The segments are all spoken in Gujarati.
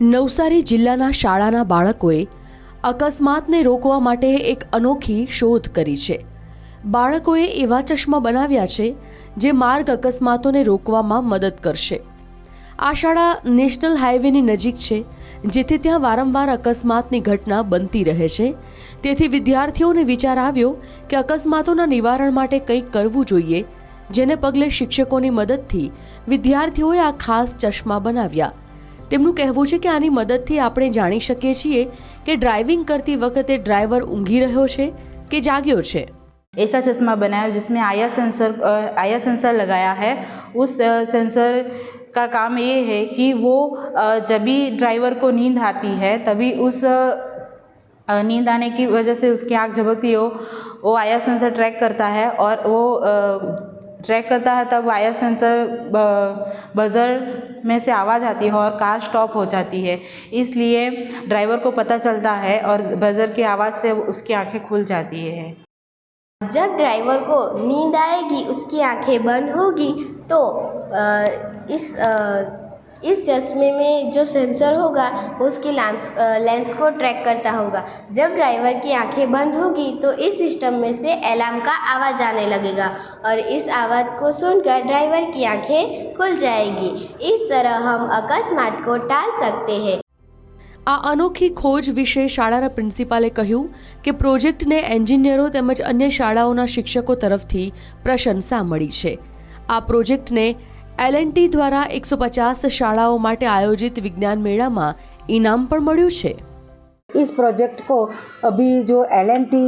નવસારી જિલ્લાના શાળાના બાળકોએ અકસ્માતને રોકવા માટે એક અનોખી શોધ કરી છે બાળકોએ એવા ચશ્મા બનાવ્યા છે જે માર્ગ અકસ્માતોને રોકવામાં મદદ કરશે આ શાળા નેશનલ હાઈવેની નજીક છે જેથી ત્યાં વારંવાર અકસ્માતની ઘટના બનતી રહે છે તેથી વિદ્યાર્થીઓને વિચાર આવ્યો કે અકસ્માતોના નિવારણ માટે કંઈક કરવું જોઈએ જેને પગલે શિક્ષકોની મદદથી વિદ્યાર્થીઓએ આ ખાસ ચશ્મા બનાવ્યા تمنو کہبو છે કે આની મદદથી આપણે જાણી શકીએ છીએ કે ડ્રાઇવિંગ કરતી વખતે ડ્રાઈવર ઊંઘી રહ્યો છે કે જાગ્યો છે એસા ચશ્મા બનાયા છે جسમે આયા સેન્સર આયા સેન્સર લગાવ્યા છે ਉਸ સેન્સર કા કામ એ હે કે વો જભી ડ્રાઈવર કો નીંદ આતી હે તભી ઉસ નીંદાને કી وجہ સે ઉસકી આંખ ઝબકતી હો વો આયા સેન્સર ટ્રેક કરતા હે ઓર વો ट्रैक करता है तब वायर सेंसर बज़र में से आवाज़ आती है और कार स्टॉप हो जाती है इसलिए ड्राइवर को पता चलता है और बज़र की आवाज़ से उसकी आंखें खुल जाती है जब ड्राइवर को नींद आएगी उसकी आंखें बंद होगी तो इस इस चश्मे में जो सेंसर होगा उसकी लैंस लेंस को ट्रैक करता होगा जब ड्राइवर की आंखें बंद होगी तो इस सिस्टम में से अलार्म का आवाज़ आने लगेगा और इस आवाज़ को सुनकर ड्राइवर की आंखें खुल जाएगी इस तरह हम अकस्मात को टाल सकते हैं આ અનોખી ખોજ વિશે શાળાના પ્રિન્સિપાલે કહ્યું કે પ્રોજેક્ટને એન્જિનિયરો તેમજ અન્ય શાળાઓના શિક્ષકો તરફથી પ્રશંસા મળી છે આ પ્રોજેક્ટને एल एन એલએનટી દ્વારા એકસો પચાસ શાળાઓ માટે આયોજિત વિજ્ઞાન મેળામાં ઇનામ પણ મળ્યું છે इस प्रोजेक्ट को अभी जो एल एन टी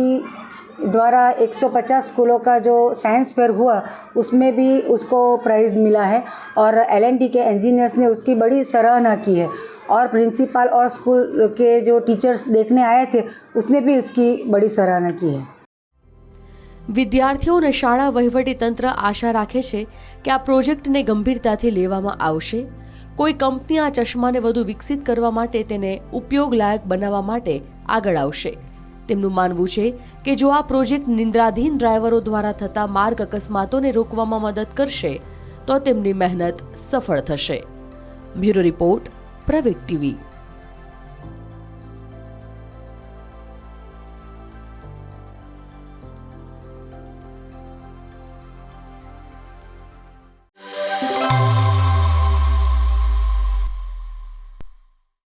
द्वारा एक सौ पचास स्कूलों का जो साइंस फेयर हुआ उसमें भी उसको प्राइज़ मिला है और एल एन टी के इंजीनियर्स ने उसकी बड़ी सराहना की है और प्रिंसिपल और स्कूल के जो टीचर्स देखने आए थे उसने भी इसकी बड़ी सराहना की है વિદ્યાર્થીઓ અને શાળા વહીવટીતંત્ર આશા રાખે છે કે આ પ્રોજેક્ટને ગંભીરતાથી લેવામાં આવશે કોઈ કંપની આ ચશ્માને વધુ વિકસિત કરવા માટે તેને ઉપયોગ લાયક બનાવવા માટે આગળ આવશે તેમનું માનવું છે કે જો આ પ્રોજેક્ટ નિંદ્રાધીન ડ્રાઈવરો દ્વારા થતા માર્ગ અકસ્માતોને રોકવામાં મદદ કરશે તો તેમની મહેનત સફળ થશે બ્યુરો રિપોર્ટ પ્રવેગ ટીવી